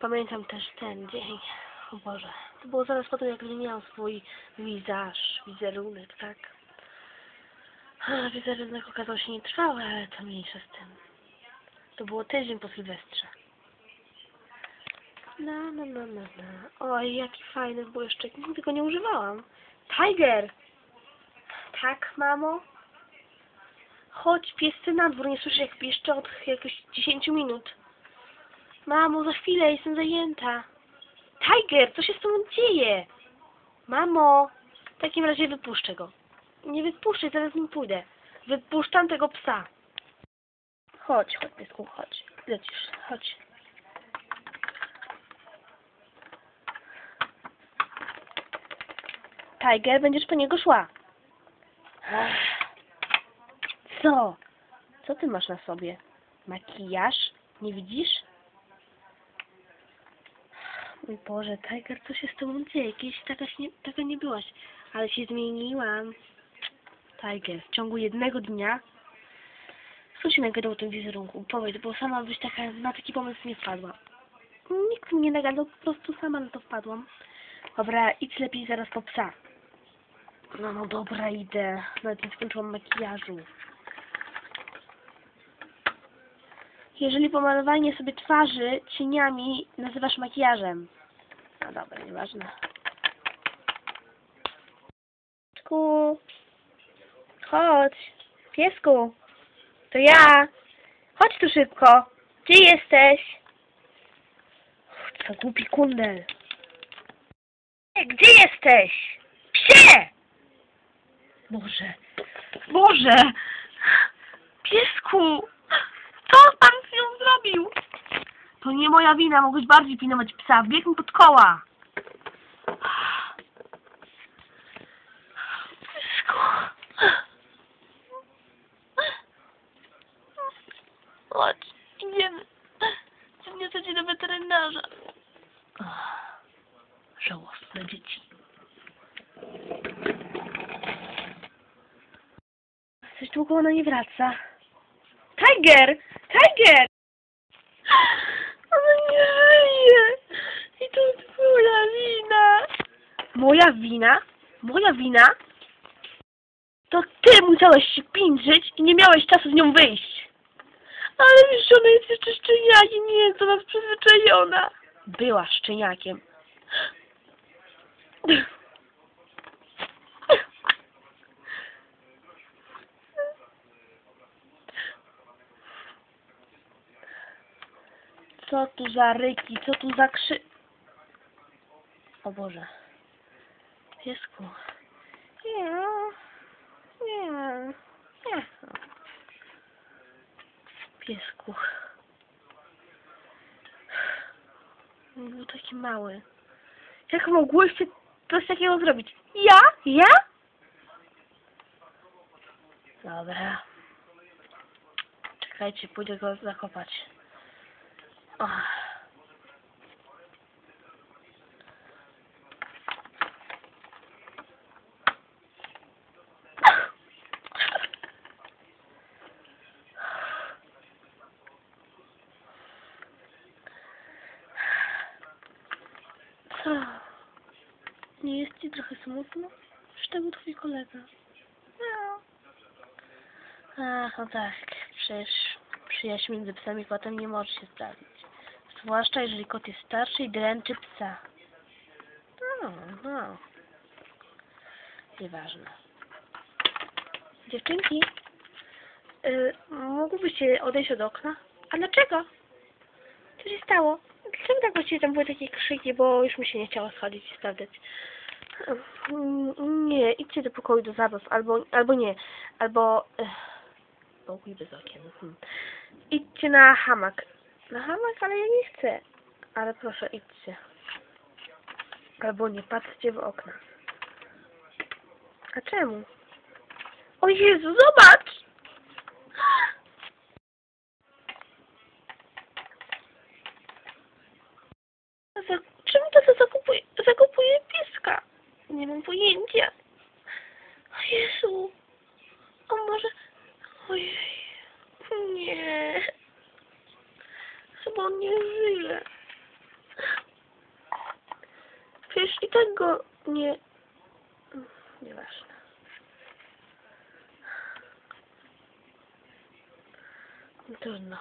Pamiętam też ten dzień. O Boże. To było zaraz po tym, jak zmieniałam swój wizaż, wizerunek, tak? A, wizerunek okazał się nietrwały, ale to mniejsza z tym. To było tydzień po Sylwestrze. No, no, no, no, no. Oj, jaki fajny błyszczyk. Nigdy go nie używałam. Tiger! Tak, mamo? Chodź, piescy na dwór, nie słyszę jak piszczy od jakichś 10 minut. Mamo, za chwilę, jestem zajęta. Tiger, co się z tobą dzieje? Mamo, w takim razie wypuszczę go. Nie wypuszczę, zaraz nim pójdę. Wypuszczam tego psa. Chodź, chodź, piesku, chodź. Lecisz, chodź. Tiger, będziesz po niego szła. Co? Co ty masz na sobie? Makijaż? Nie widzisz? Mój Boże, Tiger, co się z tobą dzieje? Kiedyś taka, nie, taka nie byłaś, ale się zmieniłam. Tiger, w ciągu jednego dnia co się nagadał o tym wizerunku? Powiedz, bo sama byś taka, na taki pomysł nie wpadła. Nikt mi nie nagadał, po prostu sama na to wpadłam. Dobra, idź lepiej zaraz po psa. No, no dobra, idę. Nawet nie skończyłam makijażu. Jeżeli pomalowanie sobie twarzy cieniami nazywasz makijażem. No dobra, nieważne. Piesku. Chodź. Piesku. To ja. Chodź tu szybko. Gdzie jesteś? Co głupi kundel. Gdzie jesteś? Psie! Boże. Boże! Piesku! Co pan? To nie moja wina, mogłeś bardziej pilnować psa. Wbiegł mi pod koła. Chodź, idziemy. Wniosę cię do weterynarza. Żałosne dzieci. Coś długo ona nie wraca. Tiger! Tiger! Ona nie żyje! I to jest moja wina! Moja wina? Moja wina? To ty musiałeś się piętrzyć i nie miałeś czasu z nią wyjść. Ale wiesz, ona jest jeszcze szczeniakiem, nie jest do nas przyzwyczajona. Była szczeniakiem. Co tu za ryki, co tu za krzy... O Boże. Piesku. Nie, nie, nie. Piesku. On Był taki mały. Jak mogłyście coś takiego zrobić? Ja? Ja? Dobra. Czekajcie, pójdę go zakopać. Ach. Co? Nie jest ci trochę smutno? Że to był twój kolega. No. Ach, no tak. Przecież przyjaźń między psem i kotem nie może się sprawdzić. Zwłaszcza jeżeli kot jest starszy i dręczy psa. No, no. Nieważne. Dziewczynki, y, mógłbyście odejść od okna? A dlaczego? Co się stało? Dlaczego tak właściwie tam były takie krzyki, bo już mi się nie chciało schodzić i sprawdzać. Nie, idźcie do pokoju do zabaw, albo, albo nie, albo... ech, Pokój bez okien. Hmm. Idźcie na hamak. Na hamak, ale ja nie chcę. Ale proszę, idźcie. Albo nie patrzcie w okna. A czemu? O Jezu, zobacz! Za, czemu to zakupuje, zakupuje pieska? Nie mam pojęcia. O Jezu. O może... Ojej. Nie. Chyba on nie żyje. Przecież i tak go nie... Nieważne. Trudno.